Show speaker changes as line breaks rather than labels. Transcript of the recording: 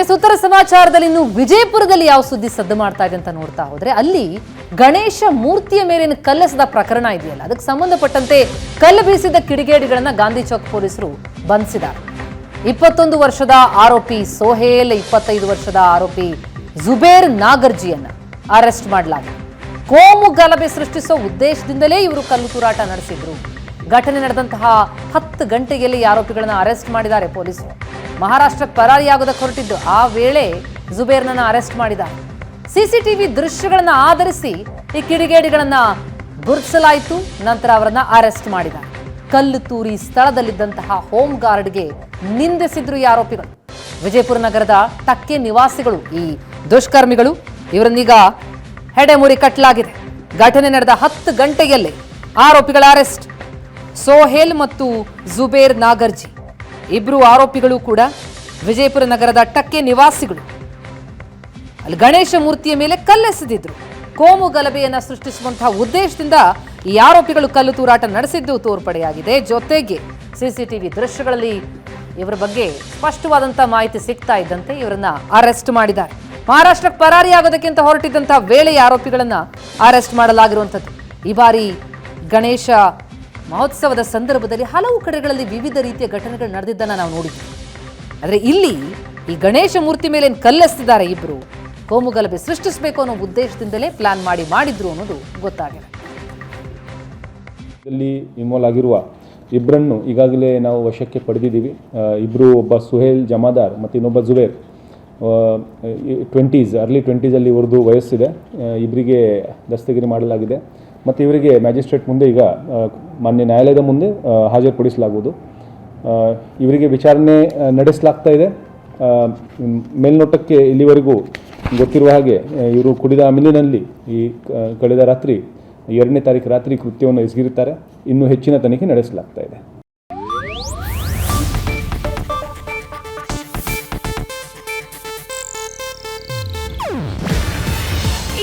S, ಉತ್ತರ ಸಮಾಚಾರದಲ್ಲಿ ಇನ್ನು ವಿಜಯಪುರದಲ್ಲಿ ಯಾವ ಸುದ್ದಿ ಸದ್ದು ಮಾಡ್ತಾ ಇದೆ ಅಂತ ನೋಡ್ತಾ ಹೋದ್ರೆ ಅಲ್ಲಿ ಗಣೇಶ ಮೂರ್ತಿಯ ಮೇಲಿನ ಕಲ್ಲಸದ ಪ್ರಕರಣ ಇದೆಯಲ್ಲ. ಅದಕ್ಕೆ ಸಂಬಂಧಪಟ್ಟಂತೆ ಕಲ್ಲು ಬೀಸಿದ ಕಿಡಿಗೇಡಿಗಳನ್ನ ಗಾಂಧಿ ಚೌಕ್ ಪೊಲೀಸರು ಬಂಧಿಸಿದ್ದಾರೆ. ಇಪ್ಪತ್ತೊಂದು ವರ್ಷದ ಆರೋಪಿ ಸೋಹೇಲ್, ಇಪ್ಪತ್ತೈದು ವರ್ಷದ ಆರೋಪಿ ಜುಬೇರ್ ನಾಗರ್ಜಿಯನ್ನ ಅರೆಸ್ಟ್ ಮಾಡಲಾಗಿದೆ. ಕೋಮು ಗಲಭೆ ಸೃಷ್ಟಿಸೋ ಉದ್ದೇಶದಿಂದಲೇ ಇವರು ಕಲ್ಲು ತೂರಾಟ ನಡೆಸಿದ್ರು. ಘಟನೆ ನಡೆದಂತಹ ಹತ್ತು ಗಂಟೆಯಲ್ಲಿ ಆರೋಪಿಗಳನ್ನ ಅರೆಸ್ಟ್ ಮಾಡಿದ್ದಾರೆ ಪೊಲೀಸರು. ಮಹಾರಾಷ್ಟ್ರಕ್ಕೆ ಪರಾರಿಯಾಗೋದಕ್ಕೆ ಹೊರಟಿದ್ದು ಆ ವೇಳೆ ಜುಬೇರ್ನನ್ನ ಅರೆಸ್ಟ್ ಮಾಡಿದ. ಸಿಸಿಟಿವಿ ದೃಶ್ಯಗಳನ್ನ ಆಧರಿಸಿ ಈ ಕಿಡಿಗೇಡಿಗಳನ್ನ ಗುರುತಿಸಲಾಯಿತು, ನಂತರ ಅವರನ್ನ ಅರೆಸ್ಟ್ ಮಾಡಿದ. ಕಲ್ಲು ತೂರಿ ಸ್ಥಳದಲ್ಲಿದ್ದಂತಹ ಹೋಮ್ ಗಾರ್ಡ್ಗೆ ನಿಂದಿಸಿದ್ರು ಈ ಆರೋಪಿಗಳು. ವಿಜಯಪುರ ನಗರದ ಟಕ್ಕೆ ನಿವಾಸಿಗಳು ಈ ದುಷ್ಕರ್ಮಿಗಳು. ಇವರನ್ನೀಗ ಹೆಡೆಮುರಿ ಕಟ್ಟಲಾಗಿದೆ ಘಟನೆ ನಡೆದ ಹತ್ತು ಗಂಟೆಯಲ್ಲೇ ಆರೋಪಿಗಳ ಅರೆಸ್ಟ್. ಸೋಹೇಲ್ ಮತ್ತು ಜುಬೇರ್ ನಾಗರ್ಜಿ. ಇಬ್ರು ಆರೋಪಿಗಳು ಕೂಡ ವಿಜಯಪುರ ನಗರದ ಟಕ್ಕೆ ನಿವಾಸಿಗಳು. ಅಲ್ಲಿ ಗಣೇಶ ಮೂರ್ತಿಯ ಮೇಲೆ ಕಲ್ಲೆಸೆದಿದ್ರು ಕೋಮು ಗಲಭೆಯನ್ನು ಸೃಷ್ಟಿಸುವಂತಹ ಉದ್ದೇಶದಿಂದ ಈ ಆರೋಪಿಗಳು ಕಲ್ಲು ತೂರಾಟ ನಡೆಸಿದ್ದು ತೋರ್ಪಡೆಯಾಗಿದೆ. ಜೊತೆಗೆ ಸಿಸಿಟಿವಿ ದೃಶ್ಯಗಳಲ್ಲಿ ಇವರ ಬಗ್ಗೆ ಸ್ಪಷ್ಟವಾದಂತ ಮಾಹಿತಿ ಸಿಗ್ತಾ ಇದ್ದಂತೆ ಇವರನ್ನ ಅರೆಸ್ಟ್ ಮಾಡಿದ್ದಾರೆ. ಮಹಾರಾಷ್ಟ್ರಕ್ಕೆ ಪರಾರಿಯಾಗೋದಕ್ಕಿಂತ ಹೊರಟಿದ್ದಂತಹ ವೇಳೆ ಆರೋಪಿಗಳನ್ನ ಅರೆಸ್ಟ್ ಮಾಡಲಾಗಿರುವಂಥದ್ದು. ಈ ಬಾರಿ ಗಣೇಶ ಮಹೋತ್ಸವದ ಸಂದರ್ಭದಲ್ಲಿ ಹಲವು ಕಡೆಗಳಲ್ಲಿ ವಿವಿಧ ರೀತಿಯ ಘಟನೆಗಳು ನಡೆದಿದ್ದನ್ನು ನಾವು ನೋಡಿದ್ವಿ. ಆದರೆ ಇಲ್ಲಿ ಈ ಗಣೇಶ ಮೂರ್ತಿ ಮೇಲೆ ಕಲ್ಲೆಸ್ತಿದ್ದಾರೆ ಇಬ್ಬರು ಕೋಮುಗಲಭೆ ಸೃಷ್ಟಿಸಬೇಕು ಅನ್ನೋ ಉದ್ದೇಶದಿಂದಲೇ ಪ್ಲಾನ್ ಮಾಡಿ ಮಾಡಿದ್ರು ಅನ್ನೋದು ಗೊತ್ತಾಗಿದೆ.
ಇಲ್ಲಿ ಇನ್ವಾಲ್ವ್ ಆಗಿರುವ ಇಬ್ಬರನ್ನು ಈಗಾಗಲೇ ನಾವು ವಶಕ್ಕೆ ಪಡೆದಿದ್ದೀವಿ. ಇಬ್ಬರು ಒಬ್ಬ ಸುಹೇಲ್ ಜಮಾದಾರ್ ಮತ್ತು ಇನ್ನೊಬ್ಬ ಜುಬೇರ್. ಟ್ವೆಂಟೀಸ್ ಅರ್ಲಿ ಟ್ವೆಂಟೀಸಲ್ಲಿ ಇವ್ರದ್ದು ವಯಸ್ಸಿದೆ. ಇಬ್ಬರಿಗೆ ದಸ್ತಗಿರಿ ಮಾಡಲಾಗಿದೆ. ಮತ್ತು ಇವರಿಗೆ ಮ್ಯಾಜಿಸ್ಟ್ರೇಟ್ ಮುಂದೆ ಈಗ ಮಾನ್ಯ ನ್ಯಾಯಾಲಯದ ಮುಂದೆ ಹಾಜರುಪಡಿಸಲಾಗುವುದು. ಇವರಿಗೆ ವಿಚಾರಣೆ ನಡೆಸಲಾಗ್ತಾ ಇದೆ. ಮೇಲ್ನೋಟಕ್ಕೆ ಇಲ್ಲಿವರೆಗೂ ಗೊತ್ತಿರುವ ಹಾಗೆ ಇವರು ಕುಡಿದ ಮಿಲಿನಲ್ಲಿ ಈ ಕಳೆದ ರಾತ್ರಿ, ಎರಡನೇ ತಾರೀಕು ರಾತ್ರಿ ಕೃತ್ಯವನ್ನು ಎಸಗಿರುತ್ತಾರೆ. ಇನ್ನೂ ಹೆಚ್ಚಿನ ತನಿಖೆ ನಡೆಸಲಾಗ್ತಾ ಇದೆ.